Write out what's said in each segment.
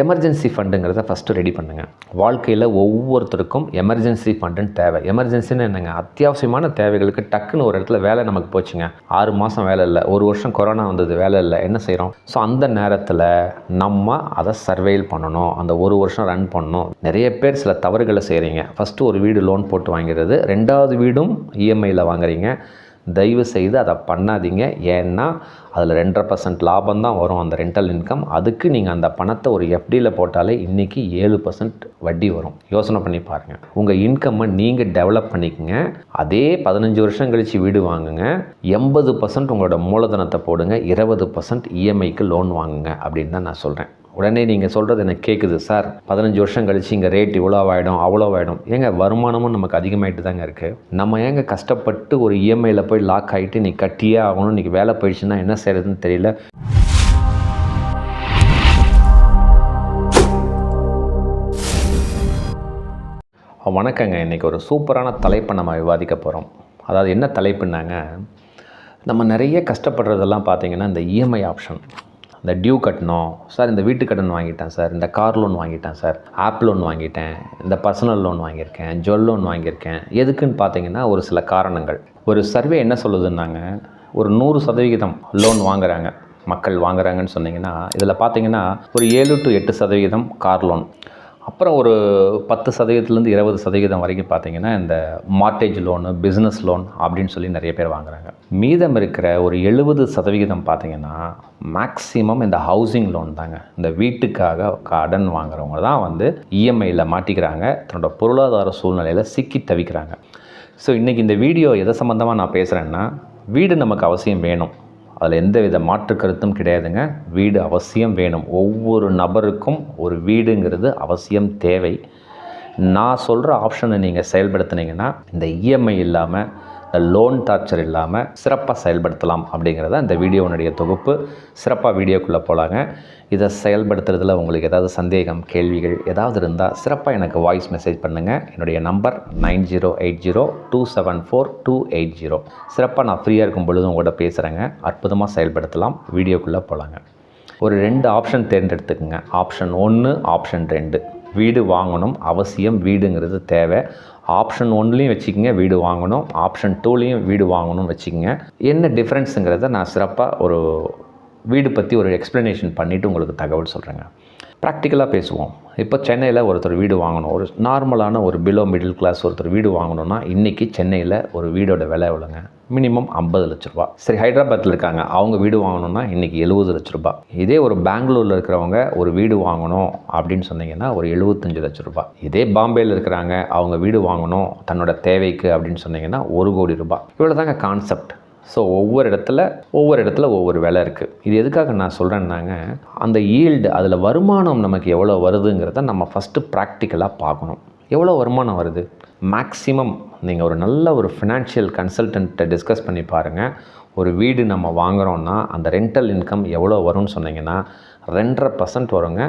Emergency ஃபண்டுங்கிறத first ready பண்ணுங்கள் வாழ்க்கையில் ஒவ்வொருத்தருக்கும் எமர்ஜென்சி ஃபண்டுன்னு தேவை. எமர்ஜென்சின்னு என்னங்க? அத்தியாவசியமான தேவைகளுக்கு டக்குன்னு ஒரு இடத்துல வேலை நமக்கு போச்சுங்க. ஆறு மாதம் வேலை இல்லை. ஒரு வருஷம் கொரோனா வந்தது வேலை இல்லை. என்ன செய்கிறோம் ஸோ அந்த நேரத்தில் நம்ம அதை சர்வேல் பண்ணணும். அந்த ஒரு வருஷம் ரன் பண்ணணும். நிறைய பேர் சில தவறுகளை செய்கிறீங்க ஃபஸ்ட்டு ஒரு வீடு லோன் போட்டு வாங்கிறது. ரெண்டாவது வீடும் இஎம்ஐயில் வாங்குறீங்க. தயவு செய்து அதை பண்ணாதீங்க. ஏன்னா அதில் ரெண்டரை பர்சன்ட் லாபம் தான் வரும் அந்த ரெண்டல் இன்கம் அதுக்கு நீங்கள் அந்த பணத்தை ஒரு எஃப்டியில் போட்டாலே இன்றைக்கி ஏழு பர்சன்ட் வட்டி வரும். யோசனை பண்ணி பாருங்கள் உங்கள் இன்கம்மை நீங்கள் டெவலப் பண்ணிக்கங்க. அதே பதினஞ்சு வருஷம் கழித்து வீடு வாங்குங்க. எண்பது பர்சன்ட் உங்களோட மூலதனத்தை போடுங்க. இருபது பர்சன்ட் இஎம்ஐக்கு லோன் வாங்குங்க அப்படின்னு தான் நான் சொல்கிறேன் உடனே நீங்கள் சொல்கிறது எனக்கு கேட்குது சார் பதினஞ்சு வருஷம் கழிச்சு இங்கே ரேட் இவ்வளோ ஆகிடும் ஆகிடும் ஏங்க வருமானமும் நமக்கு அதிகமாகிட்டு தாங்க இருக்குது நம்ம ஏங்க கஷ்டப்பட்டு ஒரு இஎம்ஐயில் போய் லாக் ஆகிட்டு நீ கட்டியே ஆகணும் இன்றைக்கி வேலை போயிடுச்சுன்னா என்ன செய்கிறதுன்னு தெரியல. வணக்கங்க. இன்றைக்கி ஒரு சூப்பரான தலைப்பை நம்ம விவாதிக்க போகிறோம் அதாவது என்ன தலைப்புன்னாங்க நம்ம நிறைய கஷ்டப்படுறதெல்லாம் பார்த்திங்கன்னா இந்த இஎம்ஐ ஆப்ஷன் இந்த டியூ கட்டணும். சார் இந்த வீட்டு கடன் வாங்கிட்டேன் சார். இந்த கார் லோன் வாங்கிட்டேன் சார். ஆப் லோன் வாங்கிட்டேன். இந்த பர்சனல் லோன் வாங்கியிருக்கேன். ஜுவல் லோன் வாங்கியிருக்கேன். எதுக்குன்னு பார்த்தீங்கன்னா ஒரு சில காரணங்கள். ஒரு சர்வே என்ன சொல்லுதுன்னாங்க ஒரு நூறு சதவிகிதம் லோன் வாங்குறாங்க. மக்கள் வாங்குறாங்கன்னு சொன்னீங்கன்னா இதில் பார்த்தீங்கன்னா ஒரு ஏழு டு எட்டு சதவிகிதம் கார் லோன். அப்புறம் ஒரு பத்து சதவீதத்துலேருந்து இருபது சதவீதம் வரைக்கும் பார்த்தீங்கன்னா இந்த மார்டேஜ் லோனு பிஸ்னஸ் லோன் அப்படின்னு சொல்லி நிறைய பேர் வாங்குறாங்க. மீதம் இருக்கிற ஒரு எழுபது சதவிகிதம் பார்த்தீங்கன்னா மேக்ஸிமம் இந்த ஹவுசிங் லோன் தாங்க. இந்த வீட்டுக்காக கடன் வாங்குறவங்க தான் வந்து இஎம்ஐயில் மாட்டிக்கிறாங்க. தன்னோட பொருளாதார சூழ்நிலையில் சிக்கி தவிக்கிறாங்க. ஸோ இன்றைக்கி இந்த வீடியோ எதை சம்மந்தமாக நான் பேசுகிறேன்னா வீடு நமக்கு அவசியம் வேணும். அதில் எந்த வித மாற்று கருத்தும் கிடையாதுங்க. வீடு அவசியம் வேணும். ஒவ்வொரு நபருக்கும் ஒரு வீடுங்கிறது அவசியம் தேவை. நான் சொல்கிற ஆப்ஷனை நீங்கள் செயல்படுத்தினீங்கன்னா இந்த இஎம்ஐ இல்லாமல் லோன் டார்ச்சர் இல்லாமல் சிறப்பாக செயல்படுத்தலாம் அப்படிங்கிறத இந்த வீடியோனுடைய தொகுப்பு. சிறப்பாக வீடியோக்குள்ளே போகலாங்க இதை செயல்படுத்துறதுல உங்களுக்கு ஏதாவது சந்தேகம் கேள்விகள் ஏதாவது இருந்தால் சிறப்பாக எனக்கு வாய்ஸ் மெசேஜ் பண்ணுங்கள் என்னுடைய number nine zero eight zero two seven four two eight zero. சிறப்பாக நான் ஃப்ரீயாக இருக்கும் பொழுதும் உங்கள்கிட்ட பேசுகிறேங்க அற்புதமாக செயல்படுத்தலாம். வீடியோக்குள்ளே போகலாங்க ஒரு ரெண்டு ஆப்ஷன் தேர்ந்தெடுத்துக்குங்க. ஆப்ஷன் ஒன்று ஆப்ஷன் ரெண்டு. வீடு வாங்கணும். அவசியம் வீடுங்கிறது தேவை. ஆப்ஷன் ஒன்லேயும் வச்சுக்கோங்க வீடு வாங்கணும். ஆப்ஷன் டூலேயும் வீடு வாங்கணும்னு வச்சுக்கோங்க. என்ன டிஃப்ரென்ஸுங்கிறத நான் சிறப்பாக ஒரு வீடு பற்றி ஒரு எக்ஸ்ப்ளனேஷன் பண்ணிவிட்டு உங்களுக்கு தகவல் சொல்கிறேங்க ப்ராக்டிக்கலாக பேசுவோம். இப்போ சென்னையில் ஒருத்தர் வீடு வாங்கணும். ஒரு நார்மலான ஒரு பிலோ மிடில் கிளாஸ் ஒருத்தர் வீடு வாங்கணும்னா இன்றைக்கி சென்னையில் ஒரு வீடோட விலை எவ்வளோங்க? மினிமம் ஐம்பது லட்ச ரூபா சரி ஹைதராபாத்தில் இருக்காங்க. அவங்க வீடு வாங்கணும்னா இன்றைக்கி எழுபது லட்ச ரூபா இதே ஒரு பெங்களூரில் இருக்கிறவங்க ஒரு வீடு வாங்கணும் அப்படின்னு சொன்னீங்கன்னா ஒரு எழுபத்தஞ்சு லட்ச ரூபா இதே பாம்பேயில் இருக்கிறாங்க. அவங்க வீடு வாங்கணும் தன்னோட தேவைக்கு அப்படின்னு சொன்னீங்கன்னா ஒரு கோடி ரூபாய். இவ்வளோ தாங்க கான்செப்ட் ஸோ ஒவ்வொரு இடத்துல ஒவ்வொரு இடத்துல ஒவ்வொரு விலை இருக்குது இது எதுக்காக நான் சொல்கிறேன்னாங்க அந்த ஈல்டு அதில் வருமானம் நமக்கு எவ்வளோ வருதுங்கிறத நம்ம ஃபஸ்ட்டு ப்ராக்டிக்கலாக பார்க்கணும். எவ்வளோ வருமானம் வருது? மேக்ஸிமம் நீங்கள் ஒரு நல்ல ஒரு ஃபினான்ஷியல் கன்சல்டன்ட்டை டிஸ்கஸ் பண்ணி பாருங்கள் ஒரு வீடு நம்ம வாங்குகிறோன்னா அந்த ரெண்டல் இன்கம் எவ்வளோ வரும்னு சொன்னீங்கன்னா ரெண்டரை பர்சன்ட் வருங்க.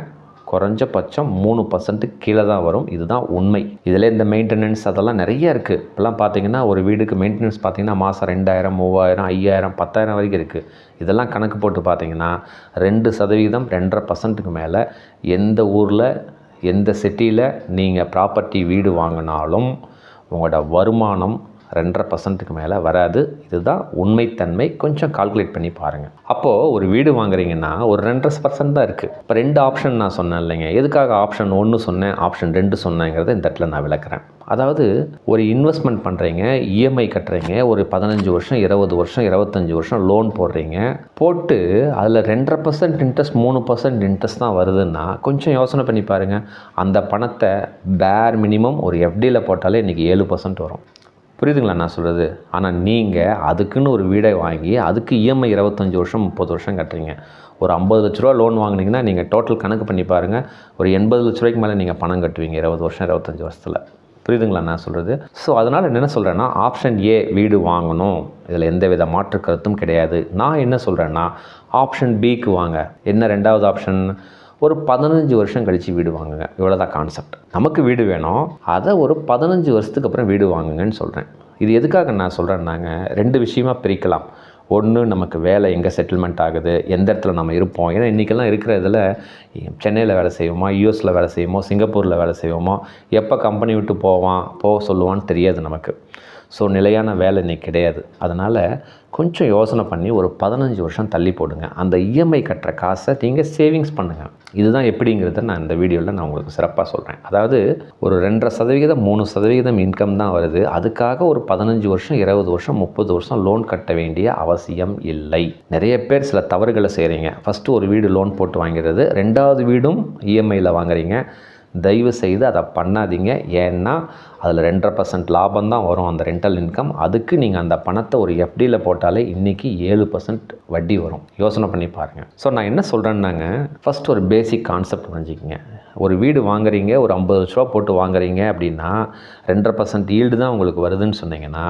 குறைஞ்சபட்சம் மூணு பர்சன்ட்டுக்கு கீழே தான் வரும். இதுதான் உண்மை. இதில் இந்த மெயின்டெனன்ஸ் அதெல்லாம் நிறைய இருக்குது இப்போலாம் பார்த்தீங்கன்னா ஒரு வீடுக்கு மெயின்டெனன்ஸ் பார்த்தீங்கன்னா மாதம் ரெண்டாயிரம் மூவாயிரம் ஐயாயிரம் பத்தாயிரம் வரைக்கும் இருக்குது இதெல்லாம் கணக்கு போட்டு பார்த்தீங்கன்னா ரெண்டு சதவீதம் ரெண்டரை பர்சன்ட்டுக்கு மேலே எந்த ஊரில் எந்த சிட்டியில் நீங்கள் ப்ராப்பர்ட்டி வீடு வாங்கினாலும் உங்களோட வருமானம் ரெண்டரை பர்சன்ட்டுக்கு மேலே வராது. இதுதான் உண்மைத்தன்மை. கொஞ்சம் கால்குலேட் பண்ணி பாருங்கள் அப்போது ஒரு வீடு வாங்குறீங்கன்னா ஒரு ரெண்டரை பர்சன்ட் தான் இருக்குது இப்போ ரெண்டு ஆப்ஷன் நான் சொன்னேன் இல்லைங்க. எதுக்காக ஆப்ஷன் ஒன்று சொன்னேன் ஆப்ஷன் ரெண்டு சொன்னேங்கிறத இந்த இடத்துல நான் விளக்குறேன். அதாவது ஒரு இன்வெஸ்ட்மெண்ட் பண்ணுறீங்க இஎம்ஐ கட்டுறீங்க ஒரு பதினஞ்சு வருஷம் இருபது வருஷம் இருபத்தஞ்சி வருஷம் லோன் போடுறீங்க. போட்டு அதில் ரெண்டரை பர்சன்ட் இன்ட்ரெஸ்ட் மூணு பர்சன்ட் இன்ட்ரெஸ்ட் தான் வருதுன்னா கொஞ்சம் யோசனை பண்ணி பாருங்கள் அந்த பணத்தை பேர் மினிமம் ஒரு எஃப்டியில் போட்டாலே இன்றைக்கி ஏழு பர்சன்ட் வரும். புரியுதுங்களா நான் சொல்கிறது ஆனால் நீங்கள் அதுக்குன்னு ஒரு வீடை வாங்கி அதுக்கு இஎம்ஐ இருபத்தஞ்சி வருஷம் முப்பது வருஷம் கட்டுறீங்க. ஒரு ஐம்பது லட்ச ரூபா லோன் வாங்குனீங்கன்னா நீங்கள் டோட்டல் கணக்கு பண்ணி பாருங்கள் ஒரு எண்பது லட்ச ரூபாய்க்கு மேலே நீங்கள் பணம் கட்டுவீங்க இருபது வருஷம் இருபத்தஞ்சி வருஷத்தில். புரியுதுங்களா நான் சொல்கிறது ஸோ அதனால் என்ன சொல்கிறேன்னா ஆப்ஷன் ஏ வீடு வாங்கணும். இதில் எந்த வித மாற்று கருத்தும் கிடையாது. நான் என்ன சொல்கிறேன்னா ஆப்ஷன் பிக்கு வாங்க. என்ன ரெண்டாவது ஆப்ஷன் ஒரு பதினஞ்சு வருஷம் கழித்து வீடு வாங்குங்க. இவ்வளோ தான் கான்செப்ட் நமக்கு வீடு வேணும். அதை ஒரு பதினஞ்சு வருஷத்துக்கு அப்புறம் வீடு வாங்குங்கன்னு சொல்கிறேன் இது எதுக்காக நான் சொல்கிறேன்னாங்க ரெண்டு விஷயமா பிரிக்கலாம். ஒன்று நமக்கு வேலை எங்கே செட்டில்மெண்ட் ஆகுது எந்த இடத்துல நம்ம இருப்போம். ஏன்னா இன்றைக்கெல்லாம் இருக்கிற இதில் சென்னையில் வேலை செய்வோமா யூஎஸில் வேலை செய்வோமோ சிங்கப்பூரில் வேலை செய்வோமோ எப்போ கம்பெனி விட்டு போவான் போக சொல்லுவான்னு தெரியாது நமக்கு. ஸோ நிலையான வேலை இன்னைக்கு கிடையாது. அதனால் கொஞ்சம் யோசனை பண்ணி ஒரு பதினஞ்சு வருஷம் தள்ளி போடுங்க. அந்த இஎம்ஐ கட்டுற காசை நீங்கள் சேவிங்ஸ் பண்ணுங்கள் இதுதான் எப்படிங்கிறத நான் இந்த வீடியோவில் நான் உங்களுக்கு சிறப்பாக சொல்கிறேன் அதாவது ஒரு ரெண்டரை சதவிகிதம் மூணு சதவிகிதம் இன்கம் தான் வருது. அதுக்காக ஒரு பதினஞ்சு வருஷம் இருபது வருஷம் முப்பது வருஷம் லோன் கட்ட வேண்டிய அவசியம் இல்லை. நிறைய பேர் சில தவறுகளை செய்கிறீங்க ஃபஸ்ட்டு ஒரு வீடு லோன் போட்டு வாங்கிறது. ரெண்டாவது வீடும் இஎம்ஐயில் வாங்குறீங்க. தயவு செய்து அதை பண்ணாதீங்க. ஏன்னா அதில் ரெண்டரை பர்சன்ட் லாபம் தான் வரும் அந்த ரெண்டல் இன்கம் அதுக்கு நீங்கள் அந்த பணத்தை ஒரு எஃப்டியில் போட்டாலே இன்றைக்கி ஏழு பர்சன்ட் வட்டி வரும். யோசனை பண்ணி பாருங்கள் ஸோ நான் என்ன சொல்கிறேன்னாங்க ஃபஸ்ட் ஒரு பேசிக் கான்செப்ட் புரிஞ்சுக்கிங்க. ஒரு வீடு வாங்குறீங்க ஒரு ஐம்பது லட்ச ரூபா போட்டு வாங்குறீங்க அப்படின்னா ரெண்டரை பர்சன்ட் ஈல்டு தான் உங்களுக்கு வருதுன்னு சொன்னீங்கன்னா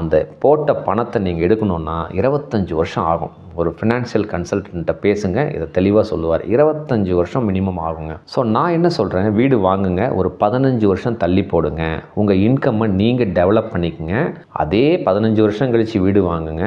அந்த போட்ட பணத்தை நீங்கள் எடுக்கணுன்னா இருபத்தஞ்சி வருஷம் ஆகும். ஒரு ஃபினான்ஷியல் கன்சல்டன்ட்டை பேசுங்க இதை தெளிவாக சொல்லுவார். இருபத்தஞ்சி வருஷம் மினிமம் ஆகுங்க. ஸோ நான் என்ன சொல்கிறேன் வீடு வாங்குங்க ஒரு பதினஞ்சு வருஷம் தள்ளி போடுங்க. உங்கள் இன்கம்மை நீங்கள் டெவலப் பண்ணிக்கங்க. அதே பதினஞ்சு வருஷம் கழித்து வீடு வாங்குங்க.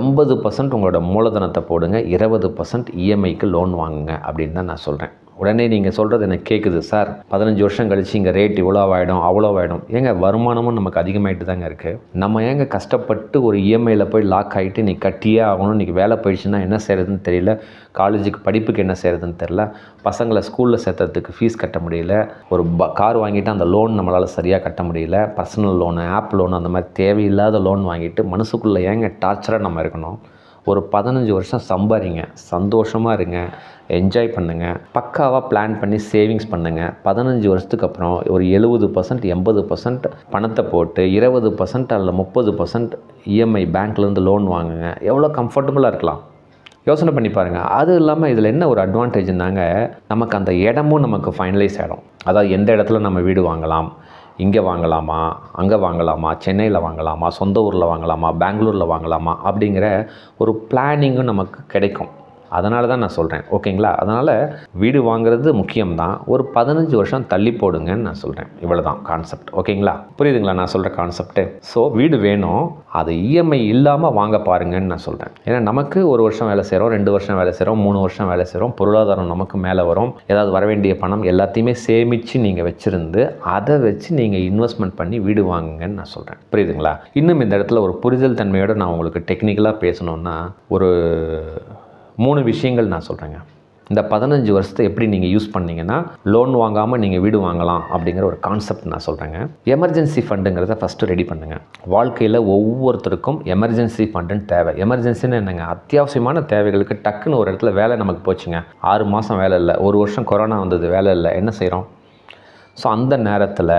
எண்பது பர்சன்ட் உங்களோட மூலதனத்தை போடுங்க. இருபது பர்சன்ட் இஎம்ஐக்கு லோன் வாங்குங்க அப்படின்னு தான் நான் சொல்கிறேன் உடனே நீங்கள் சொல்கிறது எனக்கு கேட்குது சார். பதினஞ்சு வருஷம் கழிச்சு இங்கே ரேட் இவ்வளோ ஆகிடும் ஏங்க வருமானமும் நமக்கு அதிகமாகிட்டு தாங்க இருக்குது நம்ம ஏங்க கஷ்டப்பட்டு ஒரு இஎம்ஐயில் போய் லாக் ஆகிட்டு நீ கட்டியே ஆகணும் இன்றைக்கி வேலை போயிடுச்சுன்னா என்ன செய்கிறதுன்னு தெரியல. காலேஜுக்கு படிப்புக்கு என்ன செய்கிறதுன்னு தெரில பசங்களை ஸ்கூலில் சேர்த்ததுக்கு ஃபீஸ் கட்ட முடியல. ஒரு ப கார் வாங்கிட்டு அந்த லோன் நம்மளால் சரியாக கட்ட முடியல. பர்சனல் லோனு ஆப் லோன் அந்த மாதிரி தேவையில்லாத லோன் வாங்கிட்டு மனசுக்குள்ளே ஏங்க டார்ச்சராக நம்ம இருக்கணும். ஒரு பதினஞ்சு வருஷம் சம்பாதிங்க சந்தோஷமாக இருங்க. என்ஜாய் பண்ணுங்கள் பக்காவாக பிளான் பண்ணி சேவிங்ஸ் பண்ணுங்கள் பதினஞ்சு வருஷத்துக்கு அப்புறம் ஒரு எழுபது பர்சன்ட் எண்பது பர்சன்ட் பணத்தை போட்டு இருபது பர்சன்ட் அல்ல முப்பது பர்சன்ட் இஎம்ஐ பேங்க்லேருந்து லோன் வாங்குங்க. எவ்வளோ கம்ஃபர்டபுளாக இருக்கலாம். யோசனை பண்ணி பாருங்கள் அது இல்லாமல் இதில் என்ன ஒரு அட்வான்டேஜ்னாங்க நமக்கு அந்த இடமும் நமக்கு ஃபைனலைஸ் ஆகிடும் அதாவது எந்த இடத்துல நம்ம வீடு வாங்கலாம்? இங்கே வாங்கலாமா? அங்கே வாங்கலாமா? சென்னையில் வாங்கலாமா? சொந்த ஊரில் வாங்கலாமா? பெங்களூரில் வாங்கலாமா? அப்படிங்கிற ஒரு பிளானிங்கும் நமக்கு கிடைக்கும். அதனால தான் நான் சொல்கிறேன் ஓகேங்களா? அதனால் வீடு வாங்குறது முக்கியம்தான். ஒரு பதினஞ்சு வருஷம் தள்ளி போடுங்கன்னு நான் சொல்கிறேன் இவ்வளோ தான் கான்செப்ட் ஓகேங்களா? புரியுதுங்களா? நான் சொல்கிற கான்செப்ட்டு ஸோ வீடு வேணும். அது இஎம்ஐ இல்லாமல் வாங்க பாருங்கன்னு நான் சொல்கிறேன் ஏன்னா நமக்கு ஒரு வருஷம் வேலை செய்கிறோம் ரெண்டு வருஷம் வேலை செய்கிறோம் மூணு வருஷம் வேலை செய்கிறோம் பொருளாதாரம் நமக்கு மேலே வரும். ஏதாவது வர வேண்டிய பணம் எல்லாத்தையுமே சேமித்து நீங்கள் வச்சுருந்து அதை வச்சு நீங்கள் இன்வெஸ்ட்மெண்ட் பண்ணி வீடு வாங்குங்கன்னு நான் சொல்கிறேன் புரியுதுங்களா? இன்னும் இந்த இடத்துல ஒரு புரிதல் தன்மையோடு நான் உங்களுக்கு டெக்னிக்கலாக பேசணுன்னா ஒரு மூணு விஷயங்கள் நான் சொல்கிறேங்க இந்த பதினஞ்சு வருஷத்தை எப்படி நீங்கள் யூஸ் பண்ணீங்கன்னா லோன் வாங்காமல் நீங்கள் வீடு வாங்கலாம் அப்படிங்கிற ஒரு கான்செப்ட் நான் சொல்கிறேங்க எமர்ஜென்சி ஃபண்டுங்கிறத ஃபஸ்ட்டு ரெடி பண்ணுங்கள் வாழ்க்கையில் ஒவ்வொருத்தருக்கும் எமர்ஜென்சி ஃபண்டுன்னு தேவை. எமர்ஜென்சின்னு என்னங்க? அத்தியாவசியமான தேவைகளுக்கு டக்குன்னு ஒரு இடத்துல வேலை நமக்கு போச்சுங்க. ஆறு மாதம் வேலை இல்லை. ஒரு வருஷம் கொரோனா வந்தது வேலை இல்லை. என்ன செய்கிறோம் ஸோ அந்த நேரத்தில்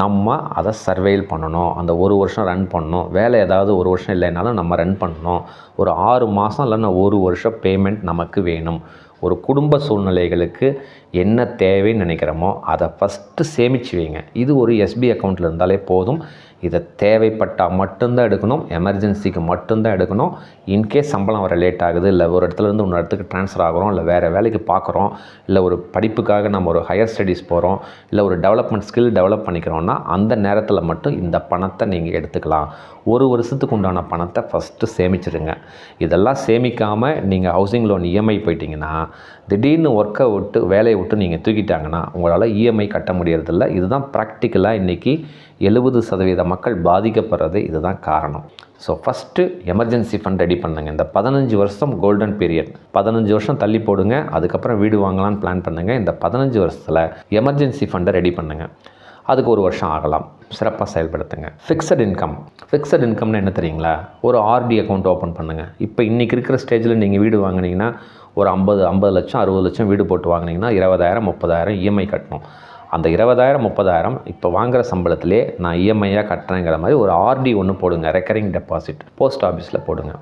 நம்ம அதை சர்வேல் பண்ணணும். அந்த ஒரு வருஷம் ரன் பண்ணணும். வேலை ஏதாவது ஒரு வருஷம் இல்லைனாலும் நம்ம ரன் பண்ணணும். ஒரு ஆறு மாதம் இல்லைன்னா ஒரு வருஷம் பேமெண்ட் நமக்கு வேணும். ஒரு குடும்ப சூழ்நிலைகளுக்கு என்ன தேவைன்னு நினைக்கிறோமோ அதை ஃபஸ்ட்டு சேமிச்சு வைங்க. இது ஒரு எஸ்பி அக்கௌண்ட்டில் இருந்தாலே போதும். இதை தேவைப்பட்டால் மட்டும்தான் எடுக்கணும் எமர்ஜென்சிக்கு மட்டும்தான் எடுக்கணும். இன்கேஸ் சம்பளம் வர லேட் ஆகுது இல்லை ஒரு இடத்துலேருந்து இன்னொரு இடத்துக்கு ட்ரான்ஸ்ஃபர் ஆகிறோம் இல்லை வேறு வேலைக்கு பார்க்குறோம் இல்லை ஒரு படிப்புக்காக நம்ம ஒரு ஹையர் ஸ்டடீஸ் போகிறோம் இல்லை ஒரு டெவலப்மெண்ட் ஸ்கில் டெவலப் பண்ணிக்கிறோன்னா அந்த நேரத்தில் மட்டும் இந்த பணத்தை நீங்கள் எடுத்துக்கலாம். ஒரு வருஷத்துக்கு உண்டான பணத்தை ஃபஸ்ட்டு சேமிச்சிடுங்க இதெல்லாம் சேமிக்காமல் நீங்கள் ஹவுசிங் லோன் இஎம்ஐ போயிட்டீங்கன்னா திடீர்னு ஒர்க்கை விட்டு வேலையை விட்டு நீங்கள் தூக்கிட்டாங்கன்னா உங்களால் இஎம்ஐ கட்ட முடியறதில்ல. இதுதான் ப்ராக்டிக்கலாக இன்றைக்கி எழுபது சதவீத மக்கள் பாதிக்கப்படுறது இதுதான் காரணம். So first emergency fund ready பண்ணுங்கள் இந்த பதினஞ்சு வருஷம் கோல்டன் பீரியட் பதினஞ்சு வருஷம் தள்ளி போடுங்க. அதுக்கப்புறம் வீடு வாங்கலாம்னு பிளான் பண்ணுங்கள் இந்த பதினஞ்சு வருஷத்தில் எமர்ஜென்சி ஃபண்டை ரெடி பண்ணுங்கள் அதுக்கு ஒரு வருஷம் ஆகலாம். சிறப்பாக செயல்படுத்துங்க. ஃபிக்ஸட் இன்கம் ஃபிக்ஸட் இன்கம்னு என்ன தெரியுங்களா? ஒரு ஆர்டி அக்கௌண்ட் ஓப்பன் பண்ணுங்கள் இப்போ இன்றைக்கி இருக்கிற ஸ்டேஜில் நீங்கள் வீடு வாங்கினீங்கன்னா ஒரு ஐம்பது ஐம்பது லட்சம் அறுபது லட்சம் வீடு போட்டு வாங்கினீங்கன்னா இருபதாயிரம் முப்பதாயிரம் இஎம்ஐ கட்டணும். அந்த இருபதாயிரம் முப்பதாயிரம் இப்போ வாங்குகிற சம்பளத்திலே நான் இஎம்ஐயாக கட்டுறேங்கிற மாதிரி ஒரு ஆர்டி ஒன்று போடுங்க ரெக்கரிங் டெபாசிட் போஸ்ட் ஆஃபீஸில் போடுங்க.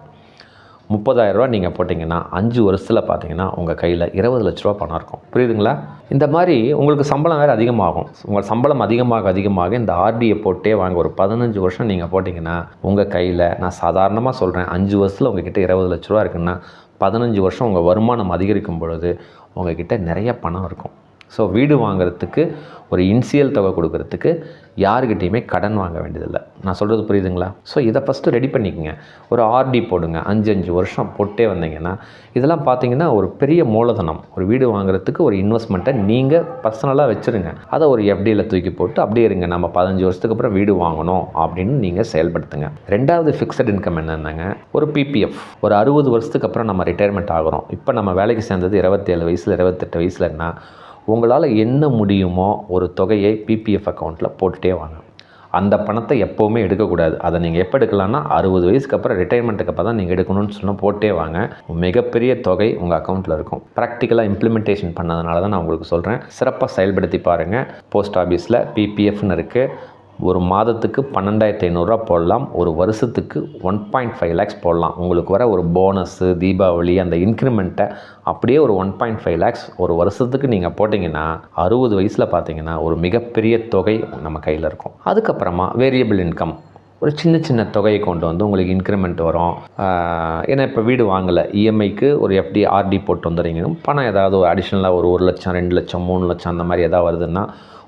முப்பதாயிரரூவா நீங்கள் போட்டிங்கன்னா அஞ்சு வருஷத்தில் பார்த்தீங்கன்னா உங்கள் கையில் இருபது லட்ச ரூபா பணம் இருக்கும். புரியுதுங்களா? இந்த மாதிரி உங்களுக்கு சம்பளம் வேறு அதிகமாகும். உங்கள் சம்பளம் அதிகமாக அதிகமாக இந்த ஆர்டியை போட்டே வாங்க. ஒரு பதினஞ்சு வருஷம் நீங்கள் போட்டிங்கன்னா உங்கள் கையில் நான் சாதாரணமாக சொல்கிறேன் அஞ்சு வருஷத்தில் உங்ககிட்ட இருபது லட்ச ரூபா இருக்குன்னா பதினஞ்சு வருஷம் உங்கள் வருமானம் அதிகரிக்கும் பொழுது உங்ககிட்ட நிறைய பணம் இருக்கும். ஸோ வீடு வாங்கிறதுக்கு ஒரு இன்சியல் தொகை கொடுக்கறதுக்கு யாருக்கிட்டேயுமே கடன் வாங்க வேண்டியதில்லை. நான் சொல்கிறது புரியுதுங்களா? ஸோ இதை ஃபஸ்ட்டு ரெடி பண்ணிக்கோங்க. ஒரு ஆர்டி போடுங்க. அஞ்சு அஞ்சு வருஷம் போட்டே வந்தீங்கன்னா இதெல்லாம் பார்த்தீங்கன்னா ஒரு பெரிய மூலதனம். ஒரு வீடு வாங்குறதுக்கு ஒரு இன்வெஸ்ட்மெண்ட்டை நீங்கள் பர்சனலாக வச்சுருங்க. அதை ஒரு எஃப்டியில் தூக்கி போட்டு அப்படியே இருங்க. நம்ம பதினஞ்சு வருஷத்துக்கு அப்புறம் வீடு வாங்கணும் அப்படின்னு நீங்கள் செயல்படுத்துங்க. ரெண்டாவது ஃபிக்ஸட் இன்கம் என்னென்னாங்க? ஒரு பிபிஎஃப் ஒரு அறுபது வருஷத்துக்கு அப்புறம் நம்ம ரிட்டையர்மெண்ட் ஆகிறோம். இப்போ நம்ம வேலைக்கு சேர்ந்தது இருபத்தேழு வயசில் இருபத்தெட்டு வயசுலன்னா உங்களால் என்ன முடியுமோ ஒரு தொகையை பிபிஎஃப் அக்கௌண்ட்டில் போட்டுகிட்டே வாங்க. அந்த பணத்தை எப்போவுமே எடுக்கக்கூடாது. அதை நீங்கள் எப்போ எடுக்கலாம்னா அறுபது வயசுக்கு அப்புறம் ரிட்டைர்மெண்ட்டுக்கு அப்போ தான் நீங்கள் எடுக்கணும்னு சொன்னால் போட்டே வாங்க. மிகப்பெரிய தொகை உங்கள் அக்கௌண்ட்டில் இருக்கும். ப்ராக்டிக்கலாக இம்ப்ளிமெண்டேஷன் பண்ணதுனால தான் நான் உங்களுக்கு சொல்கிறேன் சிறப்பாக செயல்படுத்தி பாருங்கள் போஸ்ட் ஆஃபீஸில் பிபிஎஃப்னு இருக்குது ஒரு மாதத்துக்கு பன்னெண்டாயிரத்தி ஐநூறுரூவா போடலாம் ஒரு வருஷத்துக்கு ஒன் பாயிண்ட் ஃபைவ் லேக்ஸ் போடலாம். உங்களுக்கு வர ஒரு போனஸ்ஸு தீபாவளி அந்த இன்க்ரிமெண்ட்டை அப்படியே ஒரு ஒன் பாயிண்ட் ஃபைவ் லேக்ஸ் ஒரு வருஷத்துக்கு நீங்கள் போட்டிங்கன்னா அறுபது வயசில் பார்த்தீங்கன்னா ஒரு மிகப்பெரிய தொகை நம்ம கையில் இருக்கும். அதுக்கப்புறமா வேரியபிள் இன்கம் ஒரு சின்ன சின்ன தொகையை கொண்டு வந்து உங்களுக்கு இன்க்ரிமெண்ட் வரும். ஏன்னா இப்போ வீடு வாங்கலை இஎம்ஐக்கு ஒரு எஃப்டி ஆர்டி போட்டு வந்துடுறீங்கன்னு பணம் ஏதாவது ஒரு அடிஷ்னலாக ஒரு ஒரு லட்சம் ரெண்டு லட்சம் மூணு லட்சம் அந்த மாதிரி எதாவது வருதுன்னா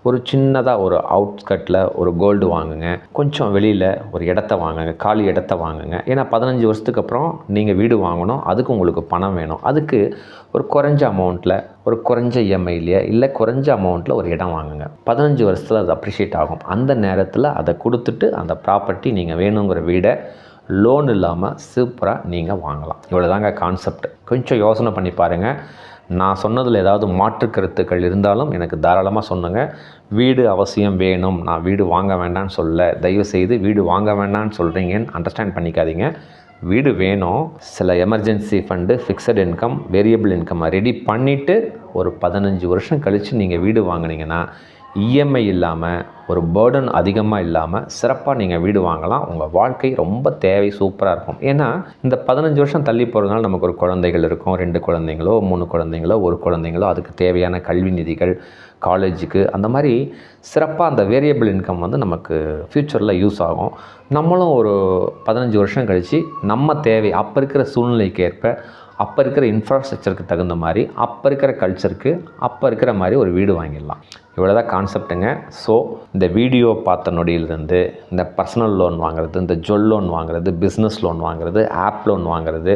ஒரு சின்னதாக ஒரு அவுட்ஸ்கட்டில் ஒரு கோல்டு வாங்குங்க. கொஞ்சம் வெளியில் ஒரு இடத்த வாங்குங்க காலி இடத்த வாங்குங்க. ஏன்னா பதினஞ்சு வருஷத்துக்கு அப்புறம் நீங்கள் வீடு வாங்கணும் அதுக்கு உங்களுக்கு பணம் வேணும். அதுக்கு ஒரு குறைஞ்ச அமௌண்ட்டில் ஒரு குறைஞ்ச இஎம்ஐலையே இல்லை குறைஞ்ச அமௌண்ட்டில் ஒரு இடம் வாங்குங்க. பதினஞ்சு வருஷத்தில் அது அப்ரிஷியேட் ஆகும். அந்த நேரத்தில் அதை கொடுத்துட்டு அந்த ப்ராப்பர்ட்டி நீங்கள் வேணுங்கிற வீடை லோன் இல்லாமல் சூப்பராக நீங்கள் வாங்கலாம். இவ்வளோதாங்க கான்செப்ட் கொஞ்சம் யோசனை பண்ணி பாருங்கள் நான் சொன்னதில் ஏதாவது மாற்று கருத்துக்கள் இருந்தாலும் எனக்கு தாராளமாக சொன்னுங்க வீடு அவசியம் வேணும். நான் வீடு வாங்க வேண்டாம்னு சொல்ல தயவு செய்து வீடு வாங்க வேண்டாம்னு சொல்கிறீங்கன்னு அண்டர்ஸ்டாண்ட் பண்ணிக்காதீங்க. வீடு வேணும். சில emergency fund fixed income variable income ready பண்ணிவிட்டு ஒரு பதினஞ்சு வருஷம் கழித்து நீங்கள் வீடு வாங்குனீங்கன்னா இஎம்ஐ இல்லாமல் ஒரு பேர்டன் அதிகமாக இல்லாமல் சிறப்பாக நீங்கள் வீடு வாங்கலாம். உங்கள் வாழ்க்கை ரொம்ப தேவை சூப்பராக இருக்கும். ஏன்னா இந்த பதினஞ்சு வருஷம் தள்ளி போகிறதுனால நமக்கு ஒரு குழந்தைகள் இருக்கும். ரெண்டு குழந்தைங்களோ மூணு குழந்தைங்களோ ஒரு குழந்தைங்களோ அதுக்கு தேவையான கல்வி நிதிகள் காலேஜுக்கு அந்த மாதிரி சிறப்பாக அந்த வேரியபிள் இன்கம் வந்து நமக்கு ஃப்யூச்சரில் யூஸ் ஆகும். நம்மளும் ஒரு பதினஞ்சு வருஷம் கழித்து நம்ம தேவை அப்போ இருக்கிற சூழ்நிலைக்கு ஏற்ப அப்போ இருக்கிற இன்ஃப்ராஸ்ட்ரக்சருக்கு தகுந்த மாதிரி அப்போ இருக்கிற கல்ச்சருக்கு அப்போ இருக்கிற மாதிரி ஒரு வீடு வாங்கிடலாம். இவ்வளோ தான் கான்செப்ட்டுங்க ஸோ இந்த வீடியோ பார்த்த நொடியிலிருந்து இந்த பர்சனல் லோன் வாங்குறது இந்த ஜொல் லோன் வாங்குறது பிஸ்னஸ் லோன் வாங்குறது ஆப் லோன் வாங்குறது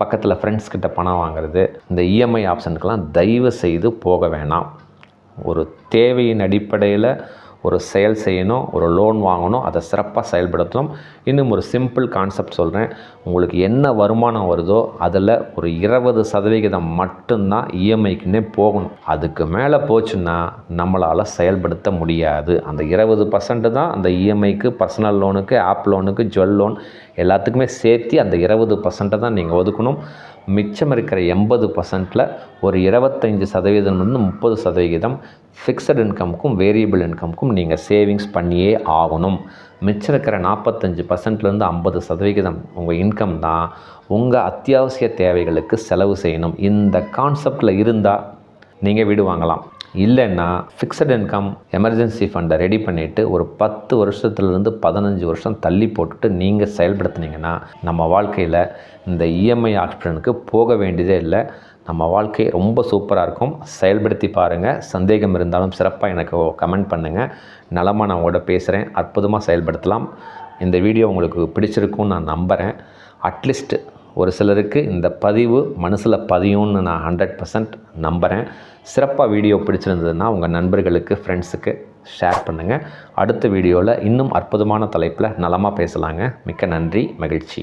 பக்கத்தில் ஃப்ரெண்ட்ஸ் கிட்ட பணம் வாங்குறது இந்த இஎம்ஐ ஆப்ஷனுக்கெல்லாம் தயவு செய்து போக வேணாம். ஒரு தேவையின் அடிப்படையில் ஒரு செயல் செய்யணும் ஒரு லோன் வாங்கணும் அதை சிறப்பாக செயல்படுத்தணும். இன்னும் ஒரு சிம்பிள் கான்செப்ட் சொல்கிறேன் உங்களுக்கு என்ன வருமானம் வருதோ அதில் ஒரு இருபது சதவிகிதம் மட்டும்தான் இஎம்ஐக்குன்னே போகணும். அதுக்கு மேலே போச்சுன்னா நம்மளால் செயல்படுத்த முடியாது. அந்த இருபது பர்சன்ட் தான் அந்த இஎம்ஐக்கு பர்சனல் லோனுக்கு ஆப் லோனுக்கு ஜுவல் லோன் எல்லாத்துக்குமே சேர்த்து அந்த இருபது பர்சன்ட்டை தான் நீங்கள் ஒதுக்கணும். மிச்சம் இருக்கிற எண்பது பர்சன்ட்டில் ஒரு இருபத்தஞ்சி சதவீதம்லேருந்து முப்பது சதவிகிதம் ஃபிக்ஸட் இன்கம்க்கும் வேரியபிள் இன்கம்க்கும் நீங்கள் சேவிங்ஸ் பண்ணியே ஆகணும். மிச்சம் இருக்கிற நாற்பத்தஞ்சு பர்சன்ட்லேருந்து ஐம்பது சதவிகிதம் உங்கள் இன்கம் தான் உங்கள் அத்தியாவசிய தேவைகளுக்கு செலவு செய்யணும். இந்த கான்செப்டில் இருந்தால் நீங்கள் வீடு வாங்கலாம். இல்லைன்னா ஃபிக்ஸட் இன்கம் எமர்ஜென்சி ஃபண்டை ரெடி பண்ணிவிட்டு ஒரு பத்து வருஷத்துலேருந்து பதினஞ்சு வருஷம் தள்ளி போட்டுட்டு நீங்கள் செயல்படுத்துனீங்கன்னா நம்ம வாழ்க்கையில் இந்த இஎம்ஐ ஆப்ஷனுக்கு போக வேண்டியதே இல்லை. நம்ம வாழ்க்கை ரொம்ப சூப்பராக இருக்கும். செயல்படுத்தி பாருங்கள் சந்தேகம் இருந்தாலும் சிறப்பாக எனக்கு கமெண்ட் பண்ணுங்கள் நலமாக நான் உங்களோட பேசுகிறேன் அற்புதமாக செயல்படுத்தலாம். இந்த வீடியோ உங்களுக்கு பிடிச்சிருக்கும்னு நான் நம்புகிறேன் அட்லீஸ்ட் ஒரு சிலருக்கு இந்த பதிவு மனசில் பதியும்னு நான் ஹண்ட்ரட் பர்சன்ட் நம்புகிறேன் சிறப்பாக வீடியோ பிடிச்சிருந்ததுன்னா உங்கள் நண்பர்களுக்கு ஃப்ரெண்ட்ஸுக்கு ஷேர் பண்ணுங்கள் அடுத்த வீடியோவில் இன்னும் அற்புதமான தலைப்பில் நலமாக பேசலாங்க. மிக்க நன்றி மகிழ்ச்சி.